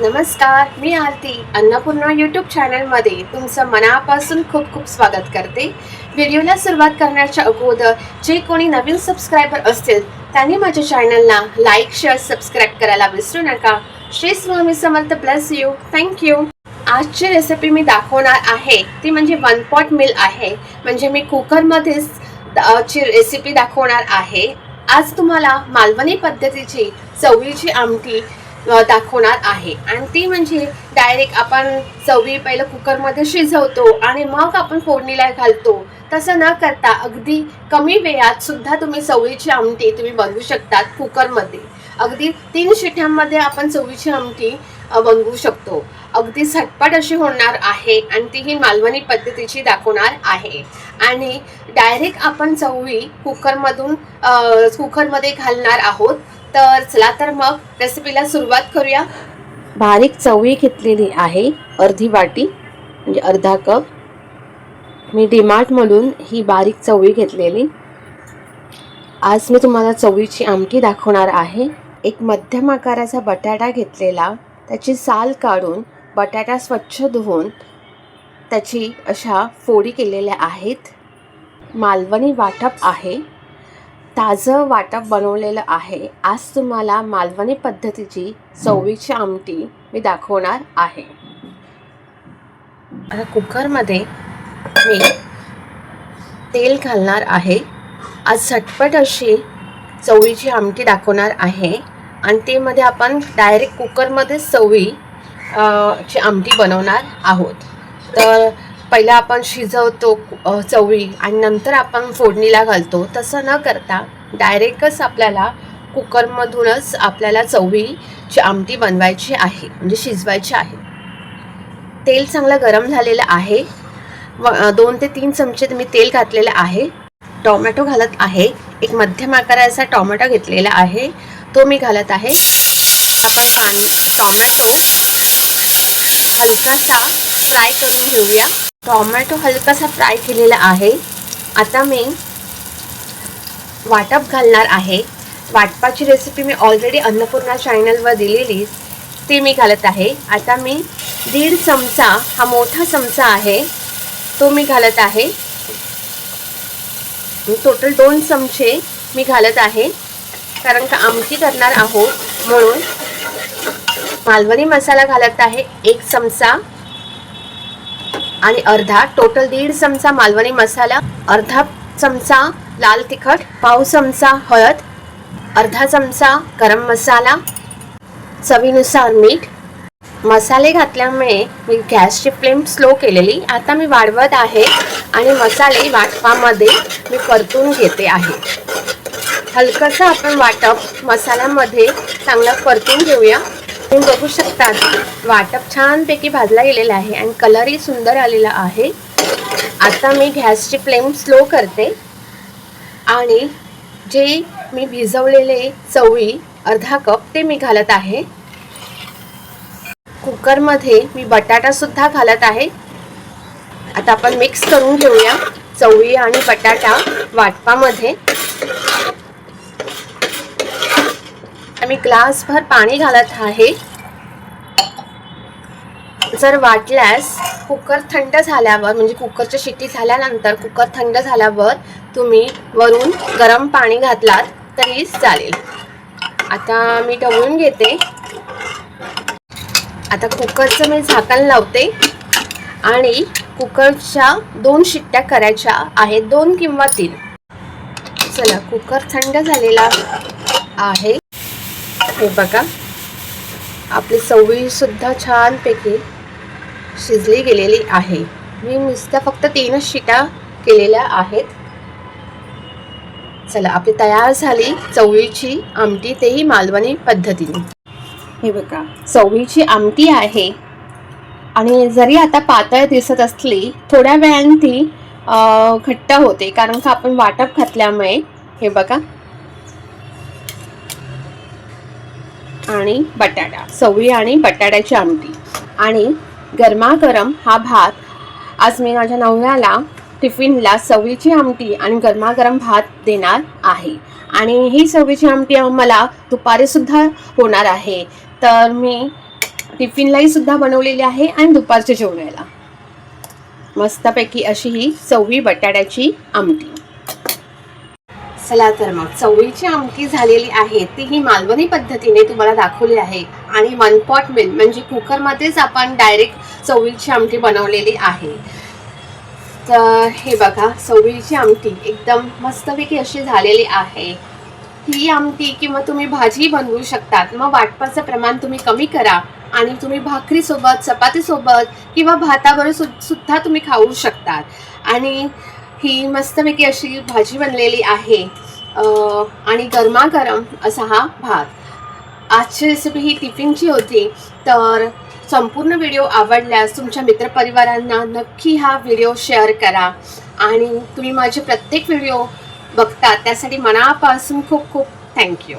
नमस्कार मी आरती. अन्नपूर्णा यूट्यूब चॅनलमध्ये तुमचं मनापासून खूप खूप स्वागत करते. व्हिडिओला सुरुवात करण्याच्या अगोदर जे कोणी नवीन सबस्क्रायबर असतील त्यांनी माझ्या चॅनलला लाईक शेअर सबस्क्राईब करायला विसरू नका. Shri Swami Samarth plus you thank you आजची रेसिपी मी दाखवणार आहे. ती म्हणजे वन पॉट मिल आहे. म्हणजे मी कुकरमध्येच ची रेसिपी दाखवणार आहे. आज तुम्हाला मालवणी पद्धतीची चवळीची आमटी दाखवणार आहे. आणि ती म्हणजे डायरेक्ट आपण चवळी पहिलं कुकरमध्ये शिजवतो आणि मग आपण फोडणीला घालतो. तसं न करता अगदी कमी वेळात सुद्धा तुम्ही चवळीची आमटी तुम्ही बनवू शकतात कुकरमध्ये अगदी तीन शिट्यांमध्ये आपण चवळीची आमटी बनवू शकतो. अगदी झटपट अशी होणार आहे आणि ती ही मालवणी पद्धतीची दाखवणार आहे. आणि डायरेक्ट आपण चवळी कुकरमधून कुकरमध्ये घालणार आहोत. तर चला तर मग रेसिपीला सुरुवात करूया. बारीक चवळी घेतलेली आहे अर्धी वाटी म्हणजे अर्धा कप. मी डीमार्टमधून ही बारीक चवळी घेतलेली. आज मी तुम्हाला चवळीची आमटी दाखवणार आहे. एक मध्यम आकाराचा बटाटा घेतलेला. त्याची साल काढून बटाटा स्वच्छ धुवून त्याची अशा फोडी केलेल्या आहेत. मालवणी वाटप आहे. ताजं वाटप बनवलेलं आहे. आज तुम्हाला मालवणी पद्धतीची चवळीची आमटी मी दाखवणार आहे. आता कुकरमध्ये मी तेल घालणार आहे. आज झटपट अशी चवळीची आमटी दाखवणार आहे. आणि ते मध्ये आपण डायरेक्ट कुकरमध्येच चवळी ची आमटी बनवणार आहोत. तर पहिला आपण शिजवतो चवळी आणि नंतर आपण फोडणीला घालतो. तसं न करता डायरेक्टच आपल्याला कुकरमधूनच आपल्याला चवळीची आमटी बनवायची आहे म्हणजे शिजवायची आहे. तेल चांगलं गरम झालेलं आहे. व दोन ते तीन चमचे मी तेल घातलेलं आहे. टोमॅटो घालत आहे. एक मध्यम आकाराचा टोमॅटो घेतलेला आहे. तो मी घालत आहे. आपण कान टोमॅटो हलकासा फ्राय करून घेऊया. टॉमॅटो हलकासा फ्राय केलेला आहे. आता मी वाटप घालणार आहे. वाटपाची रेसिपी मी ऑलरेडी अन्नपूर्णा चॅनलवर दिलेली. ती मी घालत आहे. आता मी दीड चमचा हा मोठा चमचा आहे तो मी घालत आहे. टोटल दोन चमचे मी घालत आहे. कारण का आमटी करणार आहोत म्हणून मालवणी मसाला घालत आहे एक चमचा. आणि अर्धा टोटल दीड चमचा मालवणी मसाला अर्धा चमचा लाल तिखट पाव चमचा हळद अर्धा चमचा गरम मसाला चवीनुसार मीठ. मसाले घातल्यामुळे मी गॅसची फ्लेम स्लो केलेली. आता मी वाढवत आहे आणि मसाले वाटपामध्ये मी परतून घेते आहे. हलकंसं आपण वाटप मसाल्यामध्ये चांगलं परतून घेऊया. तुम्ही बघू शकता वाटप छानपैकी भाजला गेलेला आहे आणि कलरही सुंदर आलेला आहे. आता मी गॅसची फ्लेम स्लो करते. आणि जे मी भिजवलेले चवळी अर्धा कप ते मी घालत आहे. कुकरमध्ये मी बटाटासुद्धा घालत आहे. आता आपण मिक्स करून घेऊया. चवळी आणि बटाटा वाटपामध्ये. मी ग्लासभर पाणी घालत आहे. जर वाटल्यास कुकर थंड झाल्यावर म्हणजे कुकरच्या शिट्टी झाल्यानंतर कुकर थंड झाल्यावर तुम्ही वरून गरम पाणी घातलात तरी चालेल. आता मी ढवळून घेते. आता कुकरचं मी झाकण लावते. आणि कुकरच्या दोन शिट्ट्या करायच्या आहेत दोन किंवा तीन. चला कुकर थंड झालेला आहे. हे बघा. आपली चवळीसुद्धा छानपैकी शिजली गेलेली आहे. मी नुसत्या फक्त तीनच शिटा केलेल्या आहेत. चला आपली तयार झाली चवळीची आमटी. तेही मालवणी पद्धतीने. हे बघा चवळीची आमटी आहे. आणि जरी आता पातळ दिसत असली थोड्या वेळाने ती घट्ट होते. कारण का आपण वाटप घातल्यामुळे. हे बघा. आणि बटाटा. चवळी आणि बटाट्याची आमटी. आणि गरमागरम हा भात आज मी माझ्या नवऱ्याला टिफिनला चवळीची आमटी आणि गरमागरम भात देणार आहे. आणि ही चवळीची आमटी मला दुपारीसुद्धा होणार आहे. तर मी टिफिनलाही सुद्धा बनवलेली आहे आणि दुपारच्या जेवणाला. मस्तपैकी अशी ही चवळी बटाट्याची आमटी. चला तर मग. चवळीची आमटी झालेली आहे. ती ही मालवणी पद्धतीने तुम्हाला दाखवली आहे. आणि वन पॉट मिल म्हणजे कुकरमध्येच आपण डायरेक्ट चवळीची आमटी बनवलेली आहे. तर हे बघा चवळीची आमटी एकदम मस्तपैकी अशी झालेली आहे. ही आमटी किंवा तुम्ही भाजी बनवू शकतात. मग वाटपाचं प्रमाण तुम्ही कमी करा. आणि तुम्ही भाकरीसोबत चपातीसोबत किंवा भाताबरोबर सु सुद्धा तुम्ही खाऊ शकतात. आणि ही मस्तपैकी अशी भाजी बनलेली आहे. आणि गरमागरम असा हा भात. आजची रेसिपी ही टिफिनची होती. तर संपूर्ण व्हिडिओ आवडल्यास तुमच्या मित्रपरिवारांना नक्की हा व्हिडिओ शेअर करा. आणि तुम्ही माझे प्रत्येक व्हिडिओ बघता त्यासाठी मनापासून खूप खूप थँक्यू